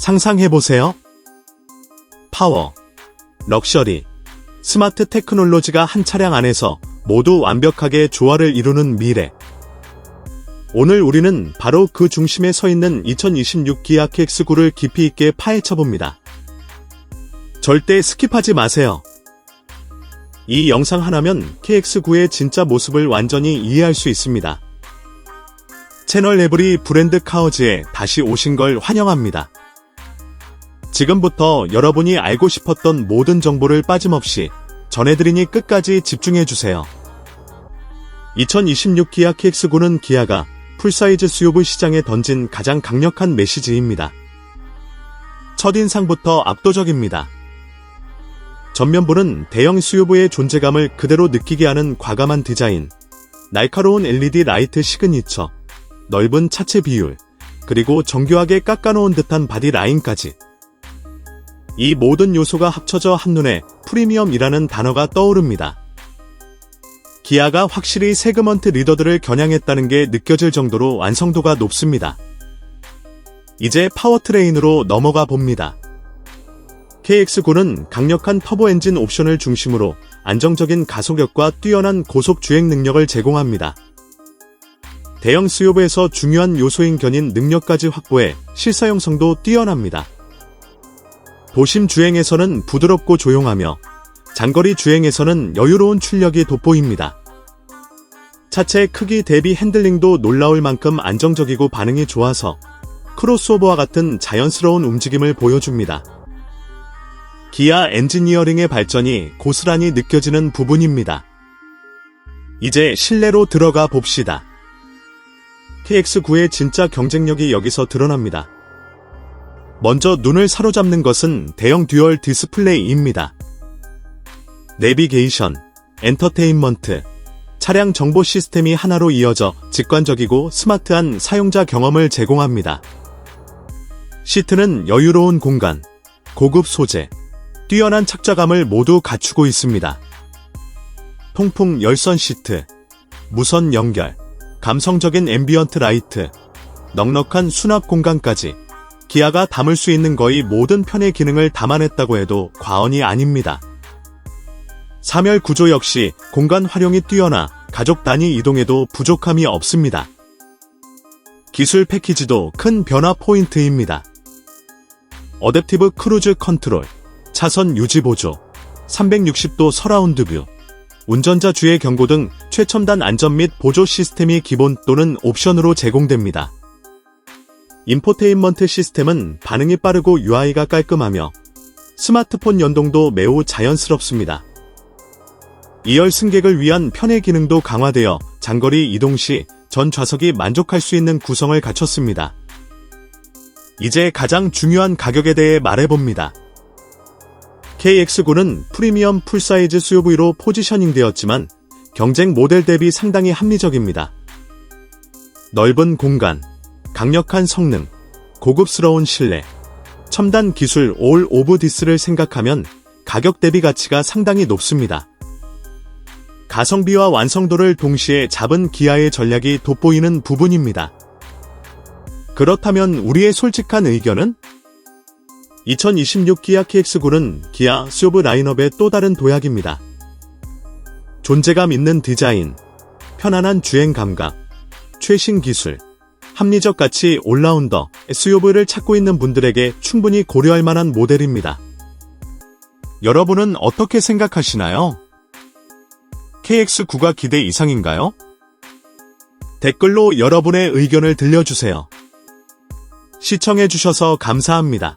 상상해보세요. 파워, 럭셔리, 스마트 테크놀로지가 한 차량 안에서 모두 완벽하게 조화를 이루는 미래. 오늘 우리는 바로 그 중심에 서 있는 2026 기아 KX9를 깊이 있게 파헤쳐 봅니다. 절대 스킵하지 마세요. 이 영상 하나면 KX9의 진짜 모습을 완전히 이해할 수 있습니다. 채널 에브리 브랜드 카어즈에 다시 오신 걸 환영합니다. 지금부터 여러분이 알고 싶었던 모든 정보를 빠짐없이 전해드리니 끝까지 집중해주세요. 2026 기아 KX9는 기아가 풀사이즈 SUV 시장에 던진 가장 강력한 메시지입니다. 첫인상부터 압도적입니다. 전면부는 대형 SUV의 존재감을 그대로 느끼게 하는 과감한 디자인, 날카로운 LED 라이트 시그니처, 넓은 차체 비율, 그리고 정교하게 깎아놓은 듯한 바디 라인까지. 이 모든 요소가 합쳐져 한눈에 프리미엄이라는 단어가 떠오릅니다. 기아가 확실히 세그먼트 리더들을 겨냥했다는 게 느껴질 정도로 완성도가 높습니다. 이제 파워트레인으로 넘어가 봅니다. KX9는 강력한 터보 엔진 옵션을 중심으로 안정적인 가속력과 뛰어난 고속 주행 능력을 제공합니다. 대형 수요부에서 중요한 요소인 견인 능력까지 확보해 실사용성도 뛰어납니다. 도심 주행에서는 부드럽고 조용하며 장거리 주행에서는 여유로운 출력이 돋보입니다. 차체 크기 대비 핸들링도 놀라울 만큼 안정적이고 반응이 좋아서 크로스오버와 같은 자연스러운 움직임을 보여줍니다. 기아 엔지니어링의 발전이 고스란히 느껴지는 부분입니다. 이제 실내로 들어가 봅시다. KX9의 진짜 경쟁력이 여기서 드러납니다. 먼저 눈을 사로잡는 것은 대형 듀얼 디스플레이입니다. 내비게이션, 엔터테인먼트, 차량 정보 시스템이 하나로 이어져 직관적이고 스마트한 사용자 경험을 제공합니다. 시트는 여유로운 공간, 고급 소재, 뛰어난 착자감을 모두 갖추고 있습니다. 통풍 열선 시트, 무선 연결, 감성적인 앰비언트 라이트, 넉넉한 수납 공간까지 기아가 담을 수 있는 거의 모든 편의 기능을 담아냈다고 해도 과언이 아닙니다. 사멸 구조 역시 공간 활용이 뛰어나 가족 단위 이동에도 부족함이 없습니다. 기술 패키지도 큰 변화 포인트입니다. 어댑티브 크루즈 컨트롤, 차선 유지 보조, 360도 서라운드 뷰, 운전자 주의 경고 등 최첨단 안전 및 보조 시스템이 기본 또는 옵션으로 제공됩니다. 인포테인먼트 시스템은 반응이 빠르고 UI가 깔끔하며 스마트폰 연동도 매우 자연스럽습니다. 2열 승객을 위한 편의 기능도 강화되어 장거리 이동 시 전 좌석이 만족할 수 있는 구성을 갖췄습니다. 이제 가장 중요한 가격에 대해 말해봅니다. KX9는 프리미엄 풀사이즈 SUV로 포지셔닝 되었지만 경쟁 모델 대비 상당히 합리적입니다. 넓은 공간, 강력한 성능, 고급스러운 실내, 첨단 기술 올 오브 디스를 생각하면 가격 대비 가치가 상당히 높습니다. 가성비와 완성도를 동시에 잡은 기아의 전략이 돋보이는 부분입니다. 그렇다면 우리의 솔직한 의견은? 2026 기아 KX9는 기아 수브 라인업의 또 다른 도약입니다. 존재감 있는 디자인, 편안한 주행 감각, 최신 기술, 합리적 가치 올라운더 SUV를 찾고 있는 분들에게 충분히 고려할 만한 모델입니다. 여러분은 어떻게 생각하시나요? KX9가 기대 이상인가요? 댓글로 여러분의 의견을 들려주세요. 시청해주셔서 감사합니다.